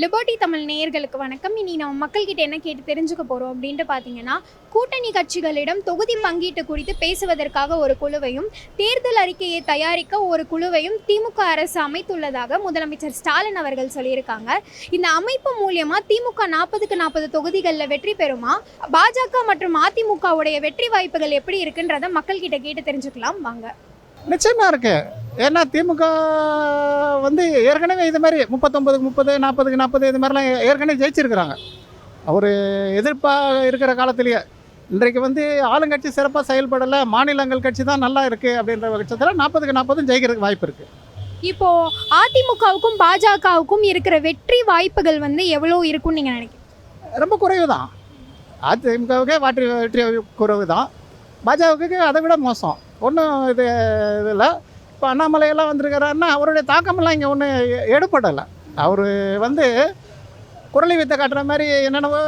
Liberty Tamil நேயர்களுக்கு வணக்கம். இனி நம்ம மக்கள்கிட்ட என்ன கேட்டு தெரிஞ்சுக்க போகிறோம் அப்படின்ட்டு பார்த்தீங்கன்னா கூட்டணி கட்சிகளிடம் தொகுதி பங்கீட்டு குறித்து பேசுவதற்காக ஒரு குழுவையும் தேர்தல் அறிக்கையை தயாரிக்க ஒரு குழுவையும் திமுக அரசு அமைத்துள்ளதாக முதலமைச்சர் ஸ்டாலின் அவர்கள் சொல்லியிருக்காங்க. இந்த அமைப்பு மூலியமா திமுக நாற்பதுக்கு நாற்பது தொகுதிகளில் வெற்றி பெறுமா? பாஜக மற்றும் அதிமுகவுடைய வெற்றி வாய்ப்புகள் எப்படி இருக்குன்றத மக்கள்கிட்ட கேட்டு தெரிஞ்சுக்கலாம். வாங்க. நிச்சயமாக இருக்கு. ஏன்னா திமுக வந்து ஏற்கனவே இது மாதிரி முப்பத்தொம்பதுக்கு முப்பது நாற்பதுக்கு நாற்பது இது மாதிரிலாம் ஏற்கனவே ஜெயிச்சிருக்கிறாங்க. அவர் எதிர்ப்பாக இருக்கிற காலத்திலேயே இன்றைக்கு வந்து ஆளுங்கட்சி சிறப்பாக செயல்படலை மாநிலங்கள் கட்சி தான் நல்லா இருக்குது அப்படின்ற பட்சத்தில் நாற்பதுக்கு நாற்பதும் ஜெயிக்கிறதுக்கு வாய்ப்பு இருக்குது இப்போ அதிமுகவுக்கும் பாஜகவுக்கும் இருக்கிற வெற்றி வாய்ப்புகள் வந்து எவ்வளோ இருக்கும்னு நீங்க நினைக்கிறீங்க? ரொம்ப குறைவு தான் அதிமுகவுக்கே வாற்றி வெற்றி குறைவு தான் பாஜகவுக்கு அதை விட மோசம். ஒன்றும் இது இதில். இப்போ அண்ணாமலையெல்லாம் வந்திருக்கிறாருன்னா அவருடைய தாக்கமெல்லாம் இங்கே ஒன்றும் எடுப்படலை அவர் வந்து குரலி வித்தை காட்டுற மாதிரி என்னென்னவோ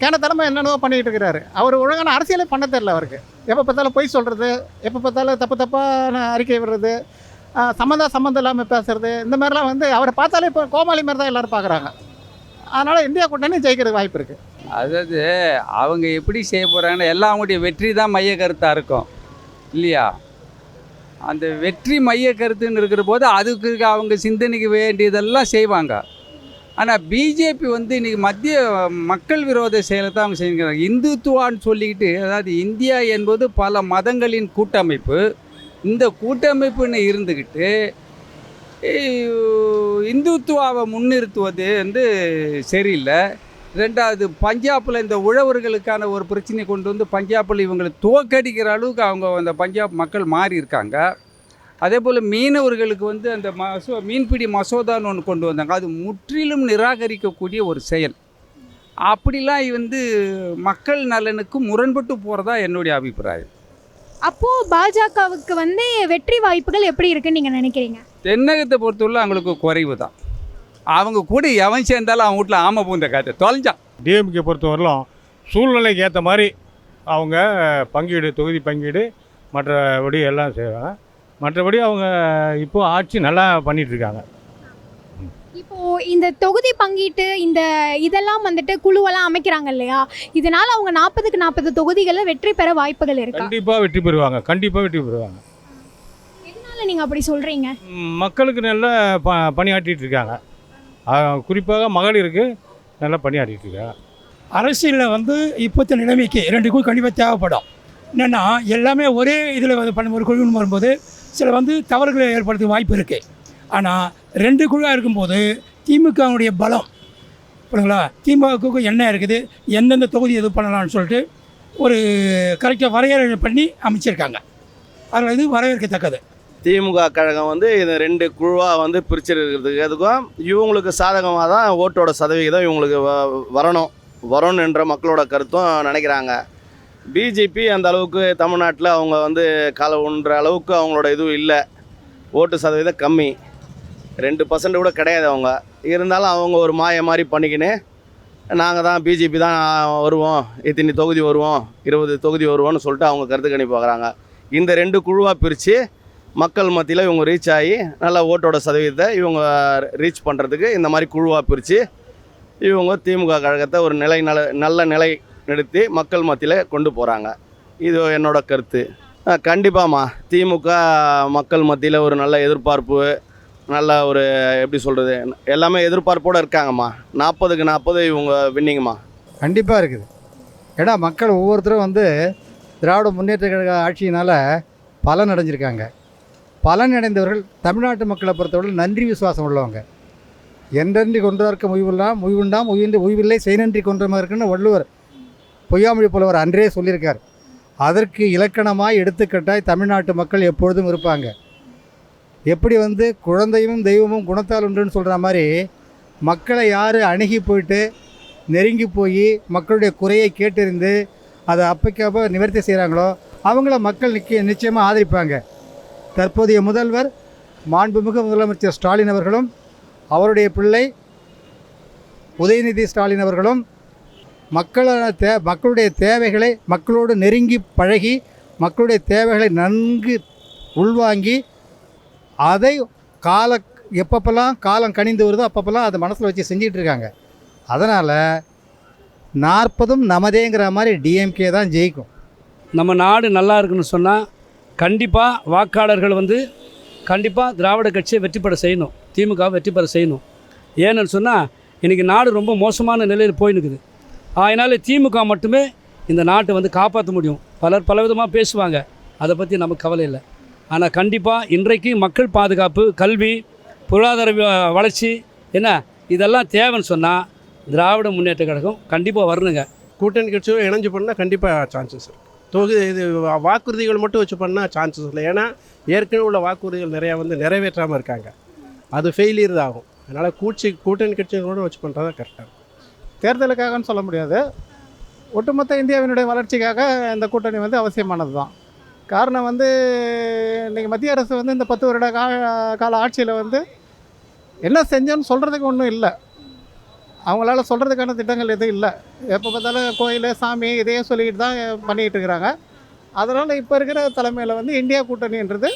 கேனத்தனமாக என்னென்னவோ பண்ணிக்கிட்டு இருக்கிறாரு. அவர் ஒழுங்கான அரசியலே பண்ண தெரில அவருக்கு. எப்போ பார்த்தாலும் பொய் சொல்கிறது எப்போ பார்த்தாலும் தப்பு தப்பான அறிக்கை விடுறது சம்மந்தம் சம்மந்தம் இல்லாமல் பேசுறது இந்த மாதிரிலாம் வந்து அவரை பார்த்தாலே இப்போ கோமாளி மாதிரி தான் எல்லோரும் பார்க்குறாங்க. அதனால் இந்தியா கூட்டணி ஜெயிக்கிறதுக்கு வாய்ப்பு இருக்குது அதாவது அவங்க எப்படி செய்ய போகிறாங்கன்னா எல்லாம் அவங்களுடைய வெற்றி தான் மைய கருத்தாக இருக்கும். இல்லையா? அந்த வெற்றி மைய கருத்துன்னு இருக்கிற போது அதுக்கு அவங்க சிந்தனைக்கு வேண்டியதெல்லாம் செய்வாங்க. ஆனால் பிஜேபி வந்து இன்றைக்கி மத்திய மக்கள் விரோத செயலை தான் அவங்க செய்கிறாங்க. இந்துத்துவான்னு சொல்லிக்கிட்டு அதாவது இந்தியா என்பது பல மதங்களின் கூட்டமைப்பு. இந்த கூட்டமைப்புன்னு இருந்துக்கிட்டு இந்துத்துவாவை முன்னிறுத்துவது வந்து சரியில்லை. ரெண்டாவது பஞ்சாபில் இந்த உழவர்களுக்கான ஒரு பிரச்சனையை கொண்டு வந்து பஞ்சாபில் இவங்களை தோக்கடிக்கிற அளவுக்கு அவங்க அந்த பஞ்சாப் மக்கள் மாறி இருக்காங்க அதே போல் மீனவர்களுக்கு வந்து அந்த மசோ மீன்பிடி மசோதான்னு ஒன்று கொண்டு வந்தாங்க. அது முற்றிலும் நிராகரிக்கக்கூடிய ஒரு செயல். அப்படிலாம் வந்து மக்கள் நலனுக்கு முரண்பட்டு போகிறதா என்னுடைய அபிப்பிராயம். அப்போ பாஜகவுக்கு வந்து வெற்றி வாய்ப்புகள் எப்படி இருக்குன்னு நீங்க நினைக்கிறீங்க? தென்னகத்தை பொறுத்தவரை அவங்களுக்கு குறைவு தான் அவங்க கூட எவன் சேர்ந்தாலும் அவன் வீட்டில் ஆமை பூந்த காற்று தொலைஞ்சான் டிஎம்கே பொறுத்தவரையிலும் சூழ்நிலைக்கு ஏற்ற மாதிரி அவங்க பங்கீடு தொகுதி பங்கீடு மற்றபடி எல்லாம் செய்வாங்க மற்றபடி அவங்க இப்போ ஆட்சி நல்லா பண்ணிட்டு இருக்காங்க இப்போ இந்த தொகுதி பங்கீட்டு இந்த இதெல்லாம் வந்துட்டு குழுவெல்லாம் அமைக்கிறாங்க இல்லையா? இதனால அவங்க நாற்பதுக்கு நாற்பது தொகுதிகளில் வெற்றி பெற வாய்ப்புகள் இருக்கா? கண்டிப்பாக வெற்றி பெறுவாங்க. கண்டிப்பாக வெற்றி பெறுவாங்க. எதனால நீங்க அப்படி சொல்றீங்க? ம், மக்களுக்கு நல்லா ப பணியாற்றிட்டு இருக்காங்க. குறிப்பாக மகளிருக்கு நல்லா பணியாற்றிட்டு இருக்காங்க அரசியலில் வந்து இப்போத்த நிலைமைக்கு ரெண்டுக்கும் கண்டிப்பாக தேவைப்படும். என்னென்னா எல்லாமே ஒரே இதில் வந்து பண்ண ஒரு குழுன்னு வரும்போது சில வந்து தவறுகளை ஏற்படுத்த வாய்ப்பு இருக்குது ஆனால் ரெண்டு குழுவாக இருக்கும்போது திமுகவுடைய பலம் புரியுங்களா திமுகவுக்கு என்ன இருக்குது எந்தெந்த தொகுதி எது பண்ணலாம்னு சொல்லிட்டு ஒரு கரெக்டாக வரையறை பண்ணி அமைச்சிருக்காங்க. அதில் இது வரவேற்கத்தக்கது. திமுக கழகம் வந்து இது ரெண்டு குழுவாக வந்து பிரிச்சிருக்கிறதுக்கு அதுக்கும் இவங்களுக்கு சாதகமாக தான் ஓட்டோட சதவிகிதம் இவங்களுக்கு வ- வரணும். வரணும் என்ற மக்களோட கருத்தும் நினைக்கிறாங்க. பிஜேபி அந்த அளவுக்கு தமிழ்நாட்டில் அவங்க வந்து கால உண்ற அளவுக்கு அவங்களோட இதுவும் இல்லை. ஓட்டு சதவீதம் கம்மி. ரெண்டு பர்சன்ட் கூட கிடையாது அவங்க. இருந்தாலும் அவங்க ஒரு மாய மாதிரி பண்ணிக்கின்னு நாங்கள் தான் பிஜேபி தான் வருவோம். இத்தனை தொகுதி வருவோம். இருபது தொகுதி வருவோம்னு சொல்லிட்டு அவங்க கருத்து கணிப்பு பார்க்குறாங்க இந்த ரெண்டு குழுவாக பிரித்து மக்கள் மத்தியில் இவங்க ரீச் ஆகி நல்ல ஓட்டோட சதவீதத்தை இவங்க ரீச் பண்ணுறதுக்கு இந்த மாதிரி குழுவாக பிரித்து இவங்க திமுக கழகத்தை ஒரு நிலை நல்ல நல்ல நிலை நிறுத்தி மக்கள் மத்தியில் கொண்டு போகிறாங்க இது என்னோடய கருத்து. கண்டிப்பாம்மா திமுக மக்கள் மத்தியில் ஒரு நல்ல எதிர்பார்ப்பு நல்ல ஒரு எப்படி சொல்கிறது எல்லாமே எதிர்பார்ப்போடு இருக்காங்கம்மா. நாற்பதுக்கு நாற்பது இவங்க வின்னிங்கம்மா கண்டிப்பாக இருக்குது. ஏன்னா மக்கள் ஒவ்வொருத்தரும் வந்து திராவிட முன்னேற்ற கழக ஆட்சியினால் பலன் அடைஞ்சிருக்காங்க. பலன் அடைந்தவர்கள் தமிழ்நாட்டு மக்களை பொறுத்தவரை நன்றி விசுவாசம் உள்ளவங்க. என்றன்றி கொன்றார்க்க முய்வுலாம் முய்வுண்டாம் உயிர்ந்து உய்வில்லை செய்நன்றி கொன்றமர்க்குன்னு வள்ளுவர் பொய்யாமொழி புலவர் அன்றே சொல்லியிருக்கார். அதற்கு இலக்கணமாய் எடுத்துக்கட்டாய் தமிழ்நாட்டு மக்கள் எப்பொழுதும் இருப்பாங்க. எப்படி வந்து குழந்தையும் தெய்வமும் குணத்தால் உண்டுன்னு சொல்கிற மாதிரி மக்களை யார் அணுகி போயிட்டு நெருங்கி போய் மக்களுடைய குறையை கேட்டறிந்து அதை அப்பைக்கப்போ நிவர்த்தி செய்கிறாங்களோ அவங்கள மக்கள் நிச்சய நிச்சயமாக ஆதரிப்பாங்க. தற்போதைய முதல்வர் மாண்புமிகு முதலமைச்சர் ஸ்டாலின் அவர்களும் அவருடைய பிள்ளை உதயநிதி ஸ்டாலின் அவர்களும் மக்களான தே மக்களுடைய தேவைகளை மக்களோடு நெருங்கி பழகி மக்களுடைய தேவைகளை நன்கு உள்வாங்கி அதை கால எப்பப்பெல்லாம் காலம் கனிந்து வருதோ அப்பப்பெல்லாம் அதை மனசில் வச்சு செஞ்சிகிட்டு இருக்காங்க. அதனால் நாற்பதும் நமதேங்கிற மாதிரி டிஎம்கே தான் ஜெயிக்கும். நம்ம நாடு நல்லா இருக்குன்னு சொன்னால் கண்டிப்பாக வாக்காளர்கள் வந்து கண்டிப்பாக திராவிட கட்சியை வெற்றி பெற செய்யணும். திமுக வெற்றி பெற செய்யணும். ஏன்னு சொன்னால் இன்றைக்கி நாடு ரொம்ப மோசமான நிலையில் போயினுக்குது அதனால் திமுக மட்டுமே இந்த நாட்டை வந்து காப்பாற்ற முடியும். பலர் பலவிதமாக பேசுவாங்க. அதை பற்றி நமக்கு கவலை இல்லை. ஆனால் கண்டிப்பாக இன்றைக்கு மக்கள் பாதுகாப்பு கல்வி பொருளாதார வளர்ச்சி என்ன இதெல்லாம் தேவைன்னு சொன்னால் திராவிட முன்னேற்ற கழகம் கண்டிப்பாக வரணுங்க. கூட்டணி கட்சியோடு இணைஞ்சு பண்ணால் கண்டிப்பாக சான்சஸ் இருக்குது தொகுதி இது வாக்குறுதிகள் மட்டும் வச்சு பண்ணால் சான்சஸ் இல்லை. ஏன்னா ஏற்கனவே உள்ள வாக்குறுதிகள் நிறையா வந்து நிறைவேற்றாமல் இருக்காங்க. அது ஃபெயிலியர் தான் ஆகும். அதனால் கூட்சி கூட்டணி கட்சிகளோட வச்சு பண்ணுறது தான் கரெக்டாக இருக்கும். தேர்தலுக்காகன்னு சொல்ல முடியாது. ஒட்டுமொத்த இந்தியாவினுடைய வளர்ச்சிக்காக இந்த கூட்டணி வந்து அவசியமானது தான். காரணம் வந்து இன்றைக்கி மத்திய அரசு வந்து இந்த பத்து வருட கா கால ஆட்சியில் வந்து என்ன செஞ்சோன்னு சொல்கிறதுக்கு ஒன்றும் இல்லை. அவங்களால சொல்கிறதுக்கான திட்டங்கள் எதுவும் இல்லை. எப்போ பார்த்தாலும் கோயில் சாமி இதையே சொல்லிக்கிட்டு தான் பண்ணிக்கிட்டு இருக்கிறாங்க. அதனால் இப்போ இருக்கிற தலைமையில் வந்து இந்தியா கூட்டணின்றது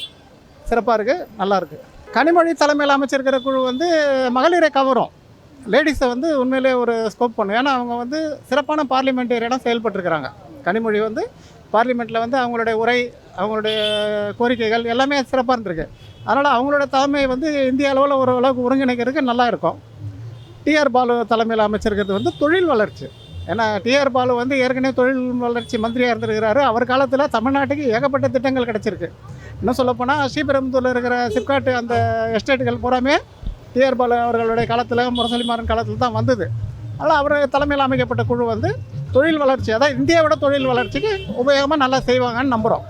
சிறப்பாக இருக்குது நல்லாயிருக்கு கனிமொழி தலைமையில் அமைச்சிருக்கிற குழு வந்து மகளிரை கவரும். லேடிஸை வந்து உண்மையிலே ஒரு ஸ்கோப் பண்ணும் ஏன்னா அவங்க வந்து சிறப்பான பார்லிமெண்டேரியனாக செயல்பட்டுருக்கிறாங்க. கனிமொழி வந்து பார்லிமெண்ட்டில் வந்து அவங்களுடைய உரை அவங்களுடைய கோரிக்கைகள் எல்லாமே சிறப்பாக இருந்திருக்கு. அதனால் அவங்களோட தலைமை வந்து இந்திய அளவில் ஒரு அளவுக்கு ஒருங்கிணைக்கிறதுக்கு நல்லா இருக்கும். டிஆர் பாலு தலைமையில் அமைச்சிருக்கிறது வந்து தொழில் வளர்ச்சி. ஏன்னா டிஆர் பாலு வந்து ஏற்கனவே தொழில் வளர்ச்சி மந்திரியாக இருந்திருக்கிறாரு. அவர் காலத்தில் தமிழ்நாட்டுக்கு ஏகப்பட்ட திட்டங்கள் கிடச்சிருக்கு. இன்னும் சொல்லப்போனால் ஸ்ரீபெரும்புத்தூரில் இருக்கிற சிப்காட்டு அந்த எஸ்டேட்டுகள் பூராமே டிஆர் பாலு அவர்களுடைய காலத்தில் முரசலிமாறன் காலத்தில் தான் வந்தது. அதனால் அவர் தலைமையில் அமைக்கப்பட்ட குழு வந்து தொழில் வளர்ச்சி அதான் இந்தியாவோட தொழில் வளர்ச்சிக்கு உபயோகமாக நல்லா செய்வாங்கன்னு நம்புகிறோம்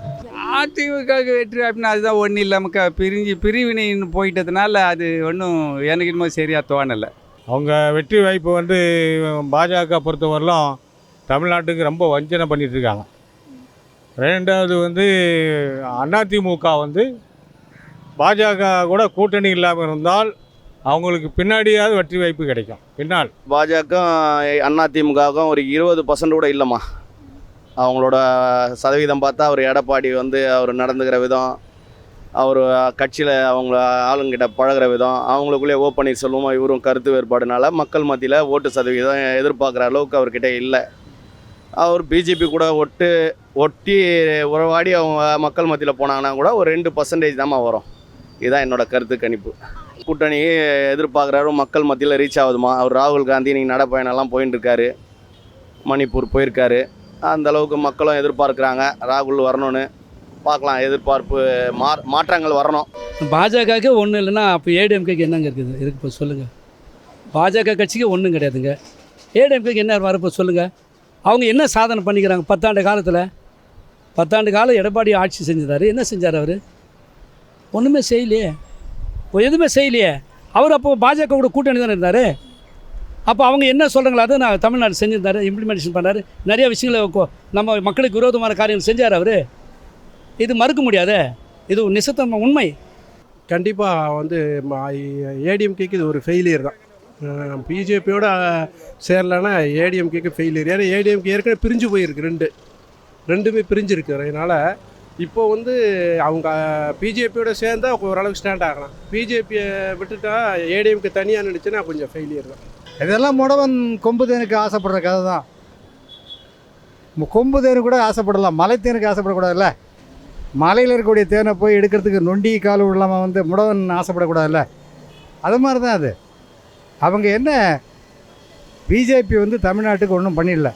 அதிமுகவுக்கு வெற்றி அப்படின்னு அதுதான் ஒன்றும் இல்லாமல் க பிரிஞ்சு பிரிவினைன்னு போயிட்டதுனால அது ஒன்றும் எனக்கு இன்னும் சரியாக தோணலை. அவங்க வெற்றி வாய்ப்பு வந்து பாஜக பொறுத்தவரையிலும் தமிழ்நாட்டுக்கு ரொம்ப வஞ்சனை பண்ணிட்டு இருக்காங்க ரெண்டாவது வந்து அதிமுக வந்து பாஜக கூட கூட்டணி இல்லாமல் இருந்தால் அவங்களுக்கு பின்னாடியாவது வெற்றி வாய்ப்பு கிடைக்கும். பின்னால். பாஜக அதிமுகவுக்கும் ஒரு இருபது பர்சன்ட் கூட இல்லைம்மா. அவங்களோட சதவீதம் பார்த்தா அவர் எடப்பாடி வந்து அவர் நடந்துக்கிற விதம் அவர் கட்சியில் அவங்க ஆளுங்கிட்ட பழகுற விதம் அவங்களுக்குள்ளே ஓ பன்னீர்செல்வமும் இவரும் கருத்து வேறுபாடுனால மக்கள் மத்தியில் ஓட்டு சதவீதம் எதிர்பார்க்குற அளவுக்கு அவர்கிட்ட இல்லை. அவர் பிஜேபி கூட ஒட்டு ஒட்டி உறவாடி அவங்க மக்கள் மத்தியில் போனாங்கன்னா கூட ஒரு ரெண்டு பர்சன்டேஜ் தான் வரும். இதுதான் என்னோட கருத்து கணிப்பு. கூட்டணி எதிர்பார்க்குறாரு மக்கள் மத்தியில் ரீச் ஆகுதுமா? அவர் ராகுல் காந்தி நீங்கள் நடைப்பயணம்லாம் போயின்னு இருக்காரு மணிப்பூர் போயிருக்காரு. அந்தளவுக்கு மக்களும் எதிர்பார்க்குறாங்க. ராகுல் வரணும்னு. பார்க்கலாம் எதிர்பார்ப்பு மா மாற்றங்கள் வரணும். பாஜகவுக்கு ஒன்றும் இல்லைன்னா அப்போ ஏடிஎம்கேக்கு என்னங்க இருக்குது? இருக்கு இப்போ சொல்லுங்கள் பாஜக கட்சிக்கு ஒன்றும் கிடையாதுங்க. ஏடிஎம்கேக்கு என்ன வரப்போ சொல்லுங்கள் அவங்க என்ன சாதனை பண்ணிக்கிறாங்க பத்தாண்டு காலத்தில்? பத்தாண்டு காலம் எடப்பாடி ஆட்சி செஞ்சிருந்தார் என்ன செஞ்சார் அவர்? ஒன்றுமே செய்யலையே. இப்போ எதுவுமே செய்யலையே. அவர் அப்போ பாஜக கூட கூட்டணி தானே இருந்தார்? அப்போ அவங்க என்ன சொல்கிறாங்களோ அதை நான் தமிழ்நாடு செஞ்சிருந்தாரு இம்ப்ளிமெண்டேஷன் பண்ணார். நிறைய விஷயங்களை நம்ம மக்களுக்கு விரோதமான காரியங்கள் செஞ்சார் அவர். இது மறுக்க முடியாதே? இது நிசத்தம் உண்மை. கண்டிப்பாக வந்து ஏடிஎம்கேக்கு இது ஒரு ஃபெயிலியர் தான். பிஜேபியோட சேரலைன்னா ஏடிஎம்கேக்கு ஃபெயிலியர் ஏன்னா ஏடிஎம்கே ஏற்கனவே பிரிஞ்சு போயிருக்கு ரெண்டு. ரெண்டுமே பிரிஞ்சிருக்கு. அதனால் இப்போ வந்து அவங்க பிஜேபியோட சேர்ந்தா ஓரளவுக்கு ஸ்டாண்ட் ஆகலாம். பிஜேபியை விட்டுட்டா ஏடிஎம்கே தனியாக நினச்சுன்னா கொஞ்சம் ஃபெயிலியர் தான். இதெல்லாம் முடவன் கொம்பு தேனுக்கு ஆசைப்படுற கதை தான். மு- கொம்பு தேனு கூட ஆசைப்படலாம். மலை தேனுக்கு ஆசைப்படக்கூடாதுல்ல? மலையில் இருக்கக்கூடிய தேனை போய் எடுக்கிறதுக்கு நொண்டி கால் இல்லாமல் வந்து முடவன் ஆசைப்படக்கூடாதுல்ல? அது மாதிரி தான் அது. அவங்க என்ன பிஜேபி வந்து தமிழ்நாட்டுக்கு ஒன்றும் பண்ணிடல.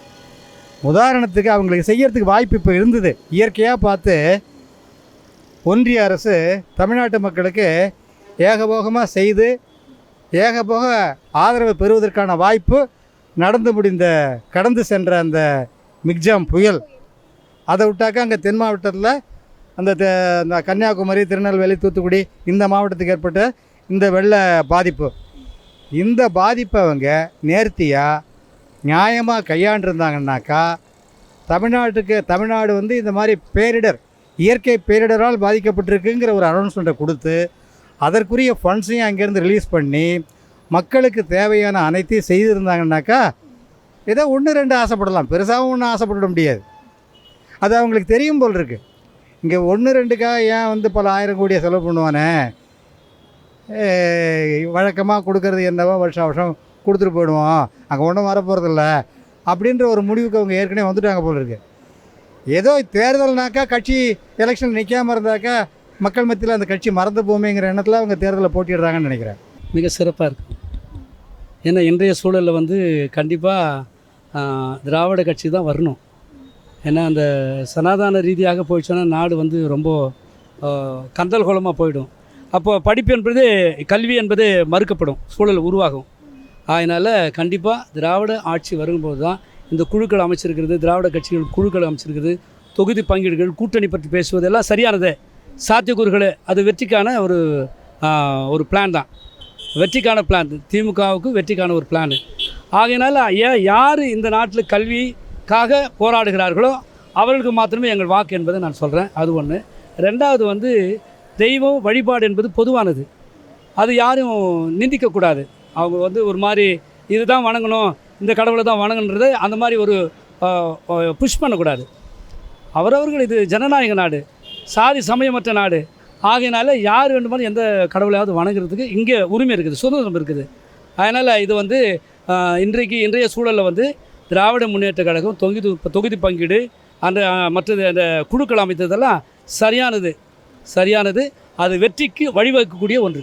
உதாரணத்துக்கு அவங்களுக்கு செய்கிறதுக்கு வாய்ப்பு இப்போ இருந்தது. இயற்கையாக பார்த்து ஒன்றிய அரசு தமிழ்நாட்டு மக்களுக்கு ஏகபோகமாக செய்து ஏகபோக ஆதரவு பெறுவதற்கான வாய்ப்பு நடந்து முடிந்த கடந்து சென்ற அந்த மிக்ஜாம் புயல். அதை விட்டாக்கா அங்கே தென் மாவட்டத்தில் அந்த இந்த கன்னியாகுமரி திருநெல்வேலி தூத்துக்குடி இந்த மாவட்டத்துக்கு ஏற்பட்ட இந்த வெள்ள பாதிப்பு. இந்த பாதிப்பை அவங்க நேர்த்தியாக நியாயமாக கையாண்டிருந்தாங்கன்னாக்கா தமிழ்நாட்டுக்கு தமிழ்நாடு வந்து இந்த மாதிரி பேரிடர் இயற்கை பேரிடரால் பாதிக்கப்பட்டிருக்குங்கிற ஒரு அனௌன்ஸ்மெண்ட்டை கொடுத்து அதற்குரிய ஃபண்ட்ஸையும் அங்கேருந்து ரிலீஸ் பண்ணி மக்களுக்கு தேவையான அனைத்தையும் செய்திருந்தாங்கன்னாக்கா ஏதோ ஒன்று ரெண்டு ஆசைப்படலாம். பெருசாகவும் ஒன்றும் ஆசைப்பட முடியாது. அது அவங்களுக்கு தெரியும் போல் இருக்குது இங்கே ஒன்று ரெண்டுக்காக ஏன் வந்து பல ஆயிரம் கோடியை செலவு பண்ணுவானே? வழக்கமாக கொடுக்கறது என்னவோ வருஷம் வருஷம் கொடுத்துட்டு போயிடுவோம். அங்கே ஒன்றும் வரப்போகிறதில்ல அப்படின்ற ஒரு முடிவுக்கு அவங்க ஏற்கனவே வந்துட்டாங்க போல இருக்கு. ஏதோ தேர்தல்னாக்கா கட்சி எலெக்ஷன் நிற்காமல் இருந்தாக்கா மக்கள் மத்தியில் அந்த கட்சி மறந்து போமேங்கிற எண்ணத்தில் அவங்க தேர்தலில் போட்டிடுறாங்கன்னு நினைக்கிறேன். மிக சிறப்பாக இருக்கும் ஏன்னா இன்றைய சூழலில் வந்து கண்டிப்பாக திராவிட கட்சி தான் வரணும். ஏன்னா அந்த சனாதான ரீதியாக போயிடுச்சுன்னா நாடு வந்து ரொம்ப கந்தல் கோலமாக போயிடும். அப்போ படிப்பு என்பது கல்வி என்பது மறுக்கப்படும் சூழல் உருவாகும். அதனால் கண்டிப்பாக திராவிட ஆட்சி வரும்போது தான் இந்த குழுக்கள் அமைச்சிருக்கிறது திராவிட கட்சிகள் குழுக்கள் அமைச்சிருக்கிறது தொகுதி பங்கீடுகள் கூட்டணி பற்றி பேசுவது எல்லாம் சரியானது. சாத்தியக்கூறுகள் அது வெற்றிக்கான ஒரு ஒரு பிளான் தான். வெற்றிக்கான பிளான் திமுகவுக்கு வெற்றிக்கான ஒரு பிளான் ஆகையினால ஏன் யார் இந்த நாட்டில் கல்வி காக போராடுகிறார்களோ அவர்களுக்கு மாத்திரமே எங்கள் வாக்கு என்பதை நான் சொல்கிறேன் அது ஒன்று ரெண்டாவது வந்து தெய்வம் வழிபாடு என்பது பொதுவானது. அது யாரும் நிந்திக்கக்கூடாது அவங்க வந்து ஒரு மாதிரி இதுதான் வணங்கணும் இந்த கடவுளை தான் வணங்கன்றது அந்த மாதிரி ஒரு புஷ் பண்ணக்கூடாது. அவரவர்கள் இது ஜனநாயக நாடு சாதி சமயமற்ற நாடு. ஆகையினால யார் வேண்டுமாலும் எந்த கடவுளையாவது வணங்குறதுக்கு இங்கே உரிமை இருக்குது சுதந்திரம் இருக்குது. அதனால் இது வந்து இன்றைக்கு இன்றைய சூழலில் வந்து திராவிட முன்னேற்ற கழகம் தொகுதி தொகுதி பங்கீடு அந்த மற்றது அந்த குழுக்கள் அமைத்ததெல்லாம் சரியானது. சரியானது. அது வெற்றிக்கு வழிவகுக்கக்கூடிய ஒன்று.